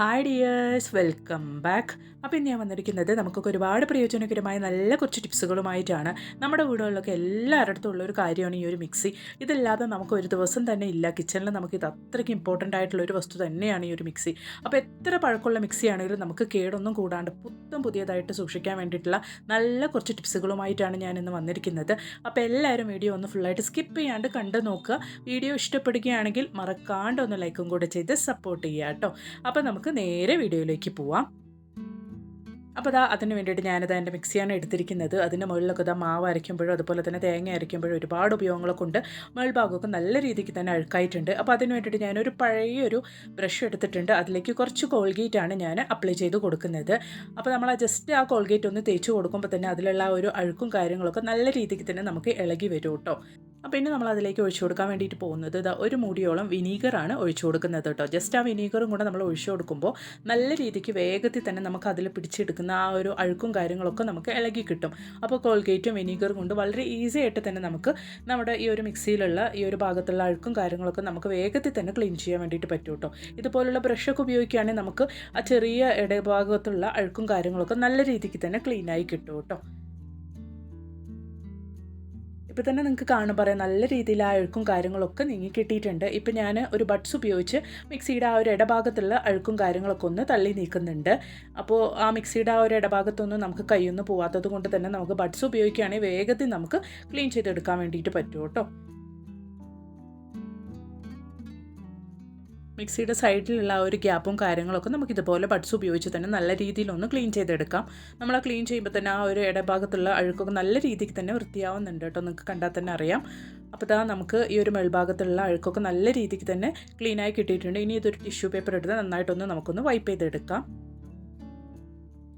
Hi dears welcome back അപ്പോൾ ഇന്ന് ഞാൻ വന്നിരിക്കുന്നത് നമുക്കൊക്കെ ഒരുപാട് പ്രയോജനകരമായ നല്ല കുറച്ച് ടിപ്സുകളുമായിട്ടാണ്. നമ്മുടെ വീടുകളിലൊക്കെ എല്ലാവരുടെ ഉള്ള ഒരു കാര്യമാണ് ഈ ഒരു മിക്സി. ഇതില്ലാതെ നമുക്ക് ഒരു ദിവസം തന്നെ ഇല്ല. കിച്ചണിൽ നമുക്ക് ഇത് അത്രയ്ക്ക് ഇമ്പോർട്ടന്റ് ആയിട്ടുള്ള ഒരു വസ്തു തന്നെയാണ് ഈ ഒരു മിക്സി. അപ്പോൾ എത്ര പഴക്കമുള്ള മിക്സി ആണെങ്കിലും നമുക്ക് കേടൊന്നും കൂടാണ്ട് പുത്തും പുതിയതായിട്ട് സൂക്ഷിക്കാൻ വേണ്ടിയിട്ടുള്ള നല്ല കുറച്ച് ടിപ്സുകളുമായിട്ടാണ് ഞാൻ ഇന്ന് വന്നിരിക്കുന്നത്. അപ്പോൾ എല്ലാവരും വീഡിയോ ഒന്ന് ഫുള്ളായിട്ട് സ്കിപ്പ് ചെയ്യാണ്ട് കണ്ട് നോക്കുക. വീഡിയോ ഇഷ്ടപ്പെടുകയാണെങ്കിൽ മറക്കാണ്ട് ഒന്ന് ലൈക്കും കൂടെ ചെയ്ത് സപ്പോർട്ട് ചെയ്യുക കേട്ടോ. അപ്പോൾ നമുക്ക് നേരെ വീഡിയോയിലേക്ക് പോവാം. അപ്പോൾ അതാ അതിന് വേണ്ടിയിട്ട് ഞാനത് എന്റെ മിക്സിയാണ് എടുത്തിരിക്കുന്നത്. അതിന്റെ മുകളിലൊക്കെ ഇതാ മാവ് അരയ്ക്കുമ്പോഴും അതുപോലെ തന്നെ തേങ്ങ അരയ്ക്കുമ്പോഴും ഒരുപാട് ഉപയോഗങ്ങളൊക്കെ ഉണ്ട്. മേൾഭാഗമൊക്കെ നല്ല രീതിക്ക് തന്നെ അഴുക്കായിട്ടുണ്ട്. അപ്പോൾ അതിന് വേണ്ടിയിട്ട് ഞാനൊരു പഴയൊരു ബ്രഷ് എടുത്തിട്ടുണ്ട്. അതിലേക്ക് കുറച്ച് കോൾഗേറ്റാണ് ഞാൻ അപ്ലൈ ചെയ്ത് കൊടുക്കുന്നത്. അപ്പോൾ നമ്മൾ ജസ്റ്റ് ആ കോൾഗേറ്റ് ഒന്ന് തേച്ച് കൊടുക്കുമ്പോൾ തന്നെ അതിലുള്ള ആ ഒരു അഴുക്കും കാര്യങ്ങളൊക്കെ നല്ല രീതിക്ക് തന്നെ നമുക്ക് ഇളകി വരും കേട്ടോ. ഇനി നമ്മൾ അതിലേക്ക് ഒഴിച്ചു കൊടുക്കാൻ വേണ്ടിയിട്ട് പോകുന്നത് ഇതാ ഒരു മുടിയോളം വിനീഗറാണ് ഒഴിച്ചു കൊടുക്കുന്നത് കേട്ടോ. ജസ്റ്റ് ആ വിനീഗറും കൂടെ നമ്മൾ ഒഴിച്ചു കൊടുക്കുമ്പോൾ നല്ല രീതിക്ക് വേഗത്തിൽ തന്നെ നമുക്ക് അതിൽ പിടിച്ചെടുക്കുന്ന ആ ഒരു അഴുക്കും കാര്യങ്ങളൊക്കെ നമുക്ക് ഇളകി കിട്ടും. അപ്പോൾ കോൾഗേറ്റും വിനീഗറും കൊണ്ട് വളരെ ഈസി ആയിട്ട് തന്നെ നമുക്ക് നമ്മുടെ ഈ ഒരു മിക്സിയിലുള്ള ഈ ഒരു ഭാഗത്തുള്ള അഴുക്കും കാര്യങ്ങളൊക്കെ നമുക്ക് വേഗത്തിൽ തന്നെ ക്ലീൻ ചെയ്യാൻ വേണ്ടിയിട്ട് പറ്റും കേട്ടോ. ഇതുപോലുള്ള ബ്രഷൊക്കെ ഉപയോഗിക്കുകയാണെങ്കിൽ നമുക്ക് ആ ചെറിയ ഇടഭാഗത്തുള്ള അഴുക്കും കാര്യങ്ങളൊക്കെ നല്ല രീതിക്ക് തന്നെ ക്ലീനായി കിട്ടും കേട്ടോ. ഇപ്പോൾ തന്നെ നിങ്ങൾക്ക് കാണും പറയാം. നല്ല രീതിയിൽ ആ അഴുക്കും കാര്യങ്ങളൊക്കെ നീങ്ങി കിട്ടിയിട്ടുണ്ട്. ഇപ്പോൾ ഞാൻ ഒരു ബഡ്സ് ഉപയോഗിച്ച് മിക്സിയുടെ ആ ഒരു ഇടഭാഗത്തുള്ള അഴുക്കും കാര്യങ്ങളൊക്കെ ഒന്ന് തള്ളി നീക്കുന്നുണ്ട്. അപ്പോൾ ആ മിക്സിയുടെ ആ ഒരു ഇടഭാഗത്തൊന്നും നമുക്ക് കൈയൊന്നും പോവാത്തത് കൊണ്ട് തന്നെ നമുക്ക് ബഡ്സ് ഉപയോഗിക്കുകയാണെങ്കിൽ വേഗത്തിൽ നമുക്ക് ക്ലീൻ ചെയ്തെടുക്കാൻ വേണ്ടിയിട്ട് പറ്റും കേട്ടോ. മിക്സിയുടെ സൈഡിലുള്ള ആ ഒരു ഗ്യാപ്പും കാര്യങ്ങളൊക്കെ നമുക്ക് ഇതുപോലെ ബഡ്സ് ഉപയോഗിച്ച് തന്നെ നല്ല രീതിയിലൊന്ന് ക്ലീൻ ചെയ്തെടുക്കാം. നമ്മൾ ആ ക്ലീൻ ചെയ്യുമ്പോൾ തന്നെ ആ ഒരു ഇടഭാഗത്തുള്ള അഴുക്കൊക്കെ നല്ല രീതിക്ക് തന്നെ വൃത്തിയാവുന്നുണ്ട് കേട്ടോ. നിങ്ങൾക്ക് കണ്ടാൽ തന്നെ അറിയാം. അപ്പോൾ ഇതാ നമുക്ക് ഈ ഒരു മേൽഭാഗത്തുള്ള അഴുക്കൊക്കെ നല്ല രീതിക്ക് തന്നെ ക്ലീനായി കിട്ടിയിട്ടുണ്ട്. ഇനി ഇതൊരു ടിഷ്യൂ പേപ്പർ എടുത്ത് നന്നായിട്ടൊന്ന് നമുക്കൊന്ന് വൈപ്പ് ചെയ്തെടുക്കാം.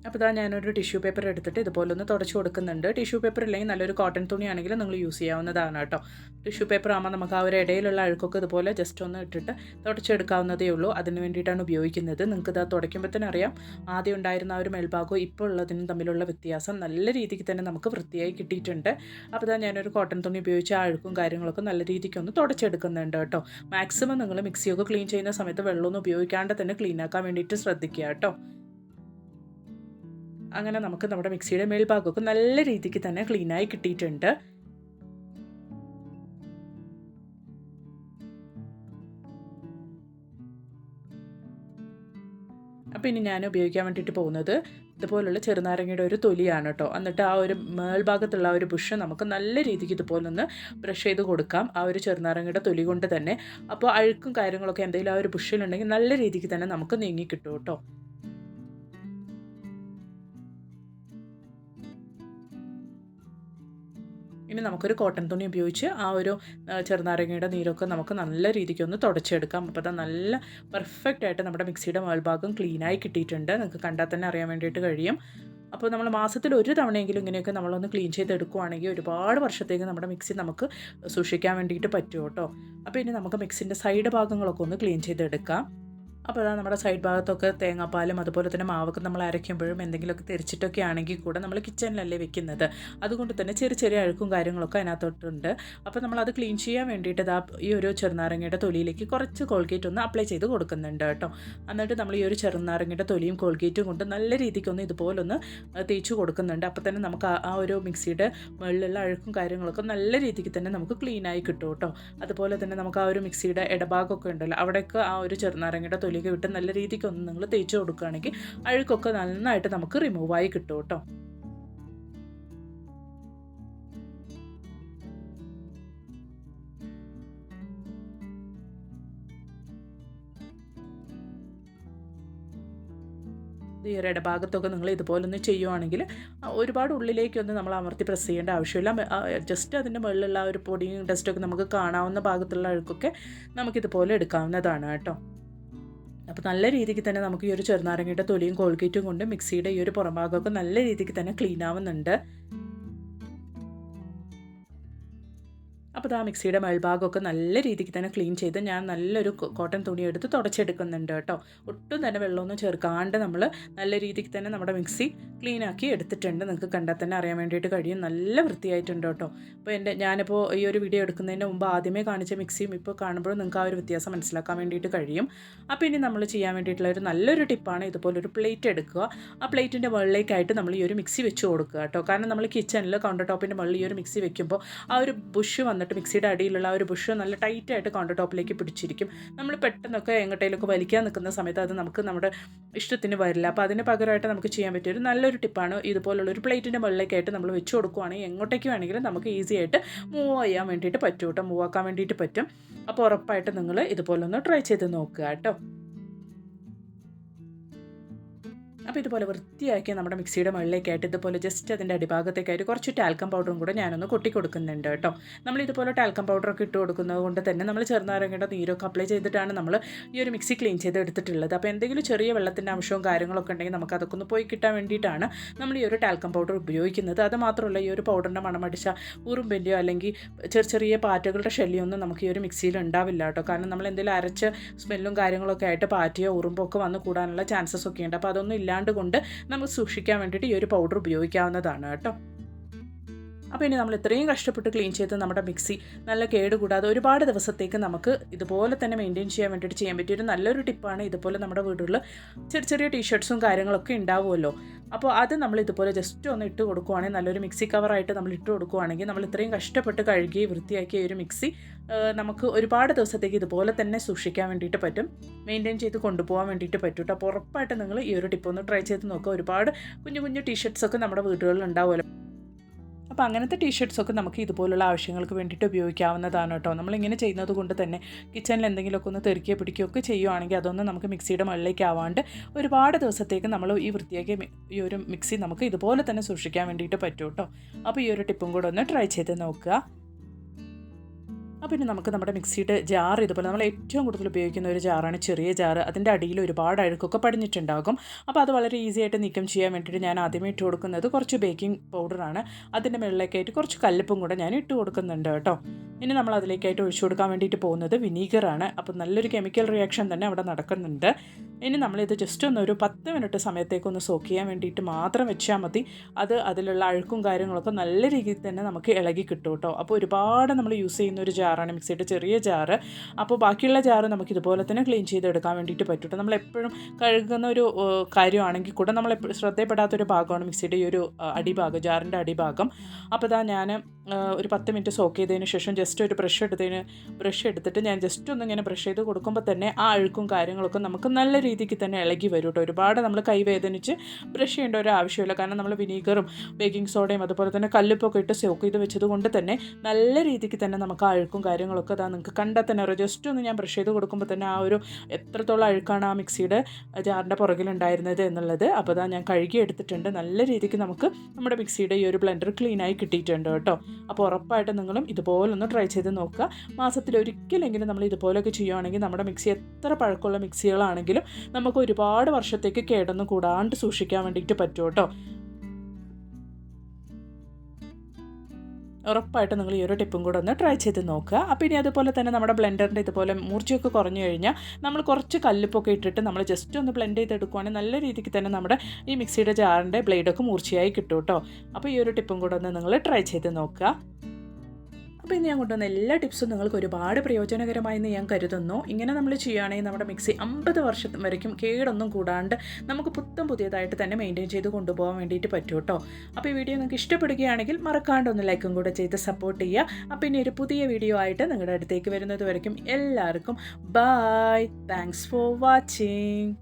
അപ്പോൾ ഇതാ ഞാനൊരു ടിഷ്യൂ പേപ്പർ എടുത്തിട്ട് ഇതുപോലെ ഒന്ന് തുടച്ച് കൊടുക്കുന്നുണ്ട്. ടിഷ്യൂ പേപ്പർ ഇല്ലെങ്കിൽ നല്ലൊരു കോട്ടൺ തുണിയാണെങ്കിൽ നിങ്ങൾ യൂസ് ചെയ്യാവുന്നതാണ് കേട്ടോ. ടിഷ്യൂ പേപ്പർ ആകുമ്പോൾ നമുക്ക് ആ ഒരു ഇടയിലുള്ള അഴുക്കൊക്കെ ഇതുപോലെ ജസ്റ്റ് ഒന്ന് ഇട്ടിട്ട് തുടച്ചെടുക്കാവുന്നതേ ഉള്ളൂ. അതിന് വേണ്ടിയിട്ടാണ് ഉപയോഗിക്കുന്നത്. നിങ്ങൾക്ക് ഇതാ തുടയ്ക്കുമ്പോൾ തന്നെ അറിയാം. ആദ്യം ഉണ്ടായിരുന്ന ആ ഒരു മേൽഭാഗവും ഇപ്പോൾ ഉള്ളതിനും തമ്മിലുള്ള വ്യത്യാസം നല്ല രീതിക്ക് തന്നെ നമുക്ക് വൃത്തിയായി കിട്ടിയിട്ടുണ്ട്. അപ്പോൾ ഇതാ ഞാനൊരു കോട്ടൺ തുണി ഉപയോഗിച്ച് ആ അഴുക്കും കാര്യങ്ങളൊക്കെ നല്ല രീതിക്ക് ഒന്ന് തുടച്ചെടുക്കുന്നുണ്ട് കേട്ടോ. മാക്സിമം നിങ്ങൾ മിക്സിയൊക്കെ ക്ലീൻ ചെയ്യുന്ന സമയത്ത് വെള്ളമൊന്നും ഉപയോഗിക്കാണ്ട് തന്നെ ക്ലീൻ ആക്കാൻ വേണ്ടിയിട്ട് ശ്രദ്ധിക്കുക കേട്ടോ. അങ്ങനെ നമുക്ക് നമ്മുടെ മിക്സിയുടെ മേൽഭാഗമൊക്കെ നല്ല രീതിക്ക് തന്നെ ക്ലീനായി കിട്ടിയിട്ടുണ്ട്. അപ്പോൾ ഇനി ഞാൻ ഉപയോഗിക്കാൻ വേണ്ടിയിട്ട് പോകുന്നത് ഇതുപോലുള്ള ചെറുനാരങ്ങയുടെ ഒരു തൊലിയാണ് കേട്ടോ. എന്നിട്ട് ആ ഒരു മേൽഭാഗത്തുള്ള ആ ഒരു ബുഷ് നമുക്ക് നല്ല രീതിക്ക് ഇതുപോലെ ഒന്ന് ബ്രഷ് ചെയ്ത് കൊടുക്കാം. ആ ഒരു ചെറുനാരങ്ങയുടെ തൊലി കൊണ്ട് തന്നെ. അപ്പോൾ അഴുക്കും കാര്യങ്ങളൊക്കെ എന്തെങ്കിലും ആ ഒരു ബുഷിലുണ്ടെങ്കിൽ നല്ല രീതിക്ക് തന്നെ നമുക്ക് നീങ്ങി കിട്ടും കേട്ടോ. ഇനി നമുക്കൊരു കോട്ടൺ തുണി ഉപയോഗിച്ച് ആ ഒരു ചെറുനാരങ്ങയുടെ നീരൊക്കെ നമുക്ക് നല്ല രീതിക്കൊന്ന് തുടച്ചെടുക്കാം. അപ്പോൾ അത് നല്ല പെർഫെക്റ്റ് ആയിട്ട് നമ്മുടെ മിക്സിയുടെ മേൽഭാഗം ക്ലീനായി കിട്ടിയിട്ടുണ്ട്. നിങ്ങൾക്ക് കണ്ടാൽ തന്നെ അറിയാൻ വേണ്ടിയിട്ട് കഴിയും. അപ്പോൾ നമ്മൾ മാസത്തിൽ ഒരു തവണയെങ്കിലും ഇങ്ങനെയൊക്കെ നമ്മളൊന്ന് ക്ലീൻ ചെയ്തെടുക്കുവാണെങ്കിൽ ഒരുപാട് വർഷത്തേക്ക് നമ്മുടെ മിക്സി നമുക്ക് സൂക്ഷിക്കാൻ വേണ്ടിയിട്ട് പറ്റും കേട്ടോ. അപ്പോൾ ഇനി നമുക്ക് മിക്സിന്റെ സൈഡ് ഭാഗങ്ങളൊക്കെ ഒന്ന് ക്ലീൻ ചെയ്തെടുക്കാം. അപ്പോൾ അതാ നമ്മുടെ സൈഡ് ഭാഗത്തൊക്കെ തേങ്ങാപ്പാലും അതുപോലെ തന്നെ മാവൊക്കെ നമ്മൾ അരയ്ക്കുമ്പോഴും എന്തെങ്കിലുമൊക്കെ തെരിച്ചിട്ടൊക്കെ ആണെങ്കിൽ കൂടെ നമ്മൾ കിച്ചണിലല്ലേ വെക്കുന്നത്. അതുകൊണ്ട് തന്നെ ചെറിയ ചെറിയ അഴുക്കും കാര്യങ്ങളൊക്കെ അതിനകത്തോട്ടുണ്ട്. അപ്പോൾ നമ്മൾ അത് ക്ലീൻ ചെയ്യാൻ വേണ്ടിയിട്ട് ഇതാ ഈ ഒരു ചെറുനാരങ്ങയുടെ തൊലിയിലേക്ക് കുറച്ച് കോൾഗേറ്റ് ഒന്ന് അപ്ലൈ ചെയ്ത് കൊടുക്കുന്നുണ്ട് കേട്ടോ. എന്നിട്ട് നമ്മൾ ഈ ഒരു ചെറുനാരങ്ങയുടെ തൊലിയും കോൾഗേറ്റും കൊണ്ട് നല്ല രീതിക്കൊന്ന് ഇതുപോലൊന്ന് തേച്ച് കൊടുക്കുന്നുണ്ട്. അപ്പോൾ തന്നെ നമുക്ക് ആ ഒരു മിക്സിയുടെ മുകളിലുള്ള അഴുക്കും കാര്യങ്ങളൊക്കെ നല്ല രീതിക്ക് തന്നെ നമുക്ക് ക്ലീനായി കിട്ടും കേട്ടോ. അതുപോലെ തന്നെ നമുക്ക് ആ ഒരു മിക്സിയുടെ ഇടഭാഗമൊക്കെ ഉണ്ടല്ലോ അവിടെയൊക്കെ ആ ഒരു ചെറുനാരങ്ങയുടെ തൊലിയൊക്കെ വിട്ട് നല്ല രീതിക്ക് ഒന്ന് നിങ്ങൾ തേച്ച് കൊടുക്കുകയാണെങ്കിൽ അഴുക്കൊക്കെ നന്നായിട്ട് നമുക്ക് റിമൂവായി കിട്ടും കേട്ടോ. ഈ ഒരു ഇടഭാഗത്തൊക്കെ നിങ്ങൾ ഇതുപോലൊന്ന് ചെയ്യുവാണെങ്കിൽ ഒരുപാട് ഉള്ളിലേക്കൊന്നും നമ്മൾ അമർത്തി പ്രസ് ചെയ്യേണ്ട ആവശ്യമില്ല. ജസ്റ്റ് അതിന്റെ മുകളിലുള്ള ഒരു പൊടിയും ഡസ്റ്റൊക്കെ നമുക്ക് കാണാവുന്ന ഭാഗത്തുള്ള അഴുക്കൊക്കെ നമുക്കിതുപോലെ എടുക്കാവുന്നതാണ് കേട്ടോ. അപ്പോൾ നല്ല രീതിക്ക് തന്നെ നമുക്ക് ഈ ഒരു ചെറുനാരങ്ങയുടെ തൊലിയും കോൾഗേറ്റും കൊണ്ട് മിക്സിയുടെ ഈ ഒരു പുറംഭാഗമൊക്കെ നല്ല രീതിക്ക് തന്നെ ക്ലീൻ ആവുന്നുണ്ട്. അപ്പോൾ ആ മിക്സിയുടെ മേൽഭാഗമൊക്കെ നല്ല രീതിക്ക് തന്നെ ക്ലീൻ ചെയ്ത് ഞാൻ നല്ലൊരു കോട്ടൺ തുണി എടുത്ത് തുടച്ചെടുക്കുന്നുണ്ട് കേട്ടോ. ഒട്ടും തന്നെ വെള്ളമൊന്നും ചേർക്കാണ്ട് നമ്മൾ നല്ല രീതിക്ക് തന്നെ നമ്മുടെ മിക്സി ക്ലീൻ ആക്കി എടുത്തിട്ടുണ്ട്. നിങ്ങൾക്ക് കണ്ടാൽ തന്നെ അറിയാൻ വേണ്ടിയിട്ട് കഴിയും. നല്ല വൃത്തിയായിട്ടുണ്ട് കേട്ടോ. അപ്പോൾ എന്റെ ഞാനിപ്പോൾ ഈ ഒരു വീഡിയോ എടുക്കുന്നതിന് മുമ്പ് ആദ്യമേ കാണിച്ച മിക്സിയും ഇപ്പോൾ കാണുമ്പോഴും നിങ്ങൾക്ക് ആ ഒരു വ്യത്യാസം മനസ്സിലാക്കാൻ വേണ്ടിയിട്ട് കഴിയും. അപ്പോൾ ഇനി നമ്മൾ ചെയ്യാൻ വേണ്ടിയിട്ടുള്ള ഒരു നല്ലൊരു ടിപ്പാണ് ഇതുപോലൊരു പ്ലേറ്റ് എടുക്കുക. ആ പ്ലേറ്റിന്റെ മുകളിലേക്കായിട്ട് നമ്മൾ ഈ ഒരു മിക്സി വെച്ച് കൊടുക്കുക കേട്ടോ. കാരണം നമ്മൾ കിച്ചണിൽ കൗണ്ടർ ടോപ്പിന്റെ മുകളിൽ ഈ ഒരു മിക്സി വെക്കുമ്പോൾ ആ ഒരു ബുഷ് വന്നിട്ട് മിക്സിയുടെ അടിയിലുള്ള ആ ഒരു ബുഷ് നല്ല ടൈറ്റായിട്ട് കൗണ്ടർ ടോപ്പിലേക്ക് പിടിച്ചിരിക്കും. നമ്മൾ പെട്ടെന്നൊക്കെ എങ്ങോട്ടേലൊക്കെ വലിക്കാൻ നിൽക്കുന്ന സമയത്ത് അത് നമുക്ക് നമ്മുടെ ഇഷ്ടത്തിന് വരില്ല. അപ്പോൾ അതിന് പകരമായിട്ട് നമുക്ക് ചെയ്യാൻ പറ്റിയ ഒരു നല്ലൊരു ടിപ്പാണ് ഇതുപോലുള്ള ഒരു പ്ലേറ്റിന്റെ മുകളിലേക്കായിട്ട് നമ്മൾ വെച്ച് കൊടുക്കുവാണെങ്കിൽ എങ്ങോട്ടേക്ക് വേണമെങ്കിലും നമുക്ക് ഈസി ആയിട്ട് മൂവ് ചെയ്യാൻ വേണ്ടിയിട്ട് പറ്റും കേട്ടോ. മൂവ് ആക്കാൻ വേണ്ടിയിട്ട് പറ്റും. അപ്പോൾ ഉറപ്പായിട്ട് നിങ്ങൾ ഇതുപോലൊന്ന് ട്രൈ ചെയ്ത് നോക്കുക കേട്ടോ. അപ്പോൾ ഇതുപോലെ വൃത്തിയാക്കി നമ്മുടെ മിക്സിയുടെ മുകളിലേക്കായിട്ട് ഇതുപോലെ ജസ്റ്റ് അതിന്റെ അടിഭാഗത്തേക്കായിട്ട് കുറച്ച് ടാൽക്കം പൗഡറും കൂടെ ഞാനൊന്ന് കൊട്ടി കൊടുക്കുന്നുണ്ട് കേട്ടോ. നമ്മൾ ഇതുപോലെ ടാൽക്കം പൗഡറൊക്കെ ഇട്ട് കൊടുക്കുന്നത് കൊണ്ട് തന്നെ നമ്മൾ ചെറുനാരങ്ങയുടെ നീരൊക്കെ അപ്ലൈ ചെയ്തിട്ടാണ് നമ്മൾ ഈ ഒരു മിക്സി ക്ലീൻ ചെയ്ത് എടുത്തിട്ടുള്ളത്. അപ്പോൾ എന്തെങ്കിലും ചെറിയ വെള്ളത്തിന്റെ അംശവും കാര്യങ്ങളൊക്കെ ഉണ്ടെങ്കിൽ നമുക്ക് അതൊക്കെ ഒന്ന് പോയി കിട്ടാൻ വേണ്ടിയിട്ടാണ് നമ്മൾ ഈ ഒരു ടാൽക്കം പൗഡർ ഉപയോഗിക്കുന്നത്. അത് മാത്രമല്ല ഈ ഒരു പൗഡറിന്റെ മണമടിച്ച ഉറുമ്പിന്റെയോ അല്ലെങ്കിൽ ചെറിയ ചെറിയ പാറ്റകളുടെ ശല്യമൊന്നും നമുക്ക് ഈ ഒരു മിക്സിയിൽ ഉണ്ടാവില്ല കേട്ടോ. കാരണം നമ്മൾ എന്തെങ്കിലും അരച്ച് സ്മെല്ലും കാര്യങ്ങളൊക്കെ ആയിട്ട് പാറ്റയോ ഉറുമ്പൊക്കെ വന്ന് കൂടാനുള്ള ചാൻസസ് ഒക്കെ ഉണ്ട്. അപ്പോൾ അതൊന്നും ഇല്ലാണ്ട് കൊണ്ട് നമുക്ക് സൂക്ഷിക്കാൻ വേണ്ടിയിട്ട് ഈ ഒരു പൗഡർ ഉപയോഗിക്കാവുന്നതാണ് കേട്ടോ. അപ്പോൾ ഇനി നമ്മൾ ഇത്രയും കഷ്ടപ്പെട്ട് ക്ലീൻ ചെയ്ത് നമ്മുടെ മിക്സി നല്ല കേട് കൂടാതെ ഒരുപാട് ദിവസത്തേക്ക് നമുക്ക് ഇതുപോലെ തന്നെ മെയിന്റെയിൻ ചെയ്യാൻ വേണ്ടിയിട്ട് ചെയ്യാൻ പറ്റിയ ഒരു നല്ലൊരു ടിപ്പാണ് ഇതുപോലെ നമ്മുടെ വീടുകളിൽ ചെറിയ ചെറിയ ടീഷർട്ട്സും കാര്യങ്ങളൊക്കെ ഉണ്ടാവുമല്ലോ. അപ്പോൾ അത് നമ്മൾ ഇതുപോലെ ജസ്റ്റ് ഒന്ന് ഇട്ട് കൊടുക്കുവാണെങ്കിൽ നല്ലൊരു മിക്സി കവറായിട്ട് നമ്മൾ ഇട്ട് കൊടുക്കുവാണെങ്കിൽ നമ്മൾ ഇത്രയും കഷ്ടപ്പെട്ട് കഴുകി വൃത്തിയാക്കിയ ഒരു മിക്സി നമുക്ക് ഒരുപാട് ദിവസത്തേക്ക് ഇതുപോലെ തന്നെ സൂക്ഷിക്കാൻ വേണ്ടിയിട്ട് പറ്റും. മെയിന്റെയിൻ ചെയ്ത് കൊണ്ടുപോകാൻ വേണ്ടിയിട്ട് പറ്റും കേട്ടോ അപ്പോൾ ഉറപ്പായിട്ട് നിങ്ങൾ ഈ ഒരു ടിപ്പ് ഒന്ന് ട്രൈ ചെയ്ത് നോക്കുക. ഒരുപാട് കുഞ്ഞു കുഞ്ഞു ടീഷർട്ട്സ് ഒക്കെ നമ്മുടെ വീടുകളിൽ ഉണ്ടാവുമല്ലോ. അപ്പോൾ അങ്ങനത്തെ ടീഷർട്ട്സ് ഒക്കെ നമുക്ക് ഇതുപോലുള്ള ആവശ്യങ്ങൾക്ക് വേണ്ടിയിട്ട് ഉപയോഗിക്കാവുന്നതാണ് കേട്ടോ നമ്മളിങ്ങനെ ചെയ്യുന്നത് കൊണ്ട് തന്നെ കിച്ചണിൽ എന്തെങ്കിലുമൊക്കെ ഒന്ന് തെറിക്കുകയോ പിടിക്കുകയൊക്കെ ചെയ്യുവാണെങ്കിൽ അതൊന്നും നമുക്ക് മിക്സിയുടെ മുകളിലേക്ക് ആവാണ്ട് ഒരുപാട് ദിവസത്തേക്ക് നമ്മൾ ഈ വൃത്തിയാക്കിയ ഈ ഒരു മിക്സി നമുക്ക് ഇതുപോലെ തന്നെ സൂക്ഷിക്കാൻ വേണ്ടിയിട്ട് പറ്റും കേട്ടോ അപ്പോൾ ഈ ഒരു ടിപ്പും കൂടെ ഒന്ന് ട്രൈ ചെയ്ത് നോക്കുക. അപ്പോൾ പിന്നെ നമുക്ക് നമ്മുടെ മിക്സിയുടെ ജാർ ഇതുപോലെ നമ്മൾ ഏറ്റവും കൂടുതൽ ഉപയോഗിക്കുന്ന ഒരു ജാറാണ് ചെറിയ ജാറ്. അതിന്റെ അടിയിൽ ഒരുപാട് അഴുക്കൊക്കെ പടിഞ്ഞിട്ടുണ്ടാകും. അപ്പോൾ അത് വളരെ ഈസി ആയിട്ട് നീക്കം ചെയ്യാൻ വേണ്ടിയിട്ട് ഞാൻ ആദ്യമേ ഇട്ട് കൊടുക്കുന്നത് കുറച്ച് ബേക്കിംഗ് പൗഡറാണ് അതിന്റെ മുകളിലേക്കായിട്ട് കുറച്ച് കല്ലുപ്പും കൂടെ ഞാൻ ഇട്ട് കൊടുക്കുന്നുണ്ട് കേട്ടോ. ഇനി നമ്മൾ അതിലേക്കായിട്ട് ഒഴിച്ചു കൊടുക്കാൻ വേണ്ടിയിട്ട് പോകുന്നത് വിനീഗറാണ് അപ്പോൾ നല്ലൊരു കെമിക്കൽ റിയാക്ഷൻ തന്നെ അവിടെ നടക്കുന്നുണ്ട്. ഇനി നമ്മളിത് ജസ്റ്റ് ഒന്ന് ഒരു പത്ത് മിനിറ്റ് സമയത്തേക്കൊന്ന് സോക്ക് ചെയ്യാൻ വേണ്ടിയിട്ട് മാത്രം വെച്ചാൽ മതി. അത് അതിലുള്ള അഴുക്കും കാര്യങ്ങളൊക്കെ നല്ല രീതിയിൽ തന്നെ നമുക്ക് ഇളകി കിട്ടും കേട്ടോ. അപ്പോൾ ഒരുപാട് നമ്മൾ യൂസ് ചെയ്യുന്ന ഒരു ജാറാണ് മിക്സിയുടെ ചെറിയ ജാറ് അപ്പോൾ ബാക്കിയുള്ള ജാറ് നമുക്ക് ഇതുപോലെ തന്നെ ക്ലീൻ ചെയ്തെടുക്കാൻ വേണ്ടിയിട്ട് പറ്റും നമ്മൾ എപ്പോഴും കഴുകുന്ന ഒരു കാര്യമാണെങ്കിൽ കൂടെ നമ്മൾ എപ്പോഴും ശ്രദ്ധയിൽപ്പെടാത്തൊരു ഭാഗമാണ് മിക്സിയുടെ ഈ ഒരു അടിഭാഗം ജാറിന്റെ അടിഭാഗം. അപ്പോൾ ഇതാ ഞാൻ ഒരു പത്ത് മിനിറ്റ് സോക്ക് ചെയ്തതിന് ശേഷം ജസ്റ്റ് ഒരു ബ്രഷ് എടുത്തതിന് ബ്രഷ് എടുത്തിട്ട് ഞാൻ ജസ്റ്റ് ഒന്ന് ഇങ്ങനെ ബ്രഷ് ചെയ്ത് കൊടുക്കുമ്പോൾ തന്നെ ആ അഴുക്കും കാര്യങ്ങളൊക്കെ നമുക്ക് നല്ല രീതിക്ക് തന്നെ ഇളകി വരും കേട്ടോ. ഒരുപാട് നമ്മൾ കൈ വേദനിച്ച് ബ്രഷ് ചെയ്യേണ്ട ഒരു ആവശ്യമില്ല. കാരണം നമ്മൾ വിനീഗറും ബേക്കിംഗ് സോഡയും അതുപോലെ തന്നെ കല്ലുപ്പൊക്കെ ഇട്ട് സോക്ക് ചെയ്ത് വെച്ചത് കൊണ്ട് തന്നെ നല്ല രീതിക്ക് തന്നെ നമുക്ക് അഴുക്കും കാര്യങ്ങളൊക്കെ അതാ നിങ്ങൾക്ക് കണ്ടാൽ തന്നെ അറിയാം. ജസ്റ്റ് ഒന്ന് ഞാൻ ബ്രഷ് ചെയ്ത് കൊടുക്കുമ്പോൾ തന്നെ ആ ഒരു എത്രത്തോളം അഴുക്കാണ് ആ മിക്സിയുടെ ജാറിന്റെ പുറകിലുണ്ടായിരുന്നത് എന്നുള്ളത്. അപ്പോൾ അതാ ഞാൻ കഴുകി എടുത്തിട്ടുണ്ട്. നല്ല രീതിക്ക് നമുക്ക് നമ്മുടെ മിക്സിയുടെ ഈ ഒരു ബ്ലെൻഡർ ക്ലീനായി കിട്ടിയിട്ടുണ്ട് കേട്ടോ. അപ്പോൾ ഉറപ്പായിട്ട് നിങ്ങളും ഇതുപോലൊന്ന് ട്രൈ ചെയ്ത് നോക്കുക. മാസത്തിലൊരിക്കലെങ്കിലും നമ്മൾ ഇതുപോലൊക്കെ ചെയ്യുകയാണെങ്കിൽ നമ്മുടെ മിക്സി എത്ര പഴക്കമുള്ള മിക്സികളാണെങ്കിലും നമുക്ക് ഒരുപാട് വർഷത്തേക്ക് കേടൊന്നും കൂടാണ്ട് സൂക്ഷിക്കാൻ വേണ്ടിയിട്ട് പറ്റും കേട്ടോ. ഉറപ്പായിട്ട് നിങ്ങൾ ഈ ഒരു ടിപ്പും കൂടെ ഒന്ന് ട്രൈ ചെയ്ത് നോക്കുക. അപ്പോൾ ഇനി അതുപോലെ തന്നെ നമ്മുടെ ബ്ലെൻഡറിന്റെ ഇതുപോലെ മൂർച്ചയൊക്കെ കുറഞ്ഞു കഴിഞ്ഞാൽ നമ്മൾ കുറച്ച് കല്ലുപ്പൊക്കെ ഇട്ടിട്ട് നമ്മൾ ജസ്റ്റ് ഒന്ന് ബ്ലെൻഡ് ചെയ്തെടുക്കുവാണെങ്കിൽ നല്ല രീതിക്ക് തന്നെ നമ്മുടെ ഈ മിക്സിയുടെ ജാറിന്റെ ബ്ലേഡൊക്കെ മൂർച്ചയായി കിട്ടും കേട്ടോ. അപ്പോൾ ഈ ഒരു ടിപ്പും കൂടെ ഒന്ന് നിങ്ങൾ ട്രൈ ചെയ്ത് നോക്കുക. അപ്പോൾ ഇന്ന് ഞാൻ കൊണ്ടുവന്ന എല്ലാ ടിപ്സും നിങ്ങൾക്ക് ഒരുപാട് പ്രയോജനകരമായെന്ന് ഞാൻ കരുതുന്നു. ഇങ്ങനെ നമ്മൾ ചെയ്യുകയാണെങ്കിൽ നമ്മുടെ മിക്സി അമ്പത് വർഷം വരയ്ക്കും. കേടൊന്നും കൂടാണ്ട് നമുക്ക് പുത്തം പുതിയതായിട്ട് തന്നെ മെയിന്റെയിൻ ചെയ്ത് കൊണ്ടുപോകാൻ വേണ്ടിയിട്ട് പറ്റും കേട്ടോ അപ്പോൾ ഈ വീഡിയോ നിങ്ങൾക്ക് ഇഷ്ടപ്പെടുകയാണെങ്കിൽ മറക്കാണ്ട് ഒന്ന് ലൈക്കും കൂടെ ചെയ്ത് സപ്പോർട്ട് ചെയ്യുക. അപ്പോൾ ഇനി ഒരു പുതിയ വീഡിയോ ആയിട്ട് നിങ്ങളുടെ അടുത്തേക്ക് വരുന്നത് വരയ്ക്കും. എല്ലാവർക്കും ബായ് താങ്ക്സ് ഫോർ വാച്ചിങ്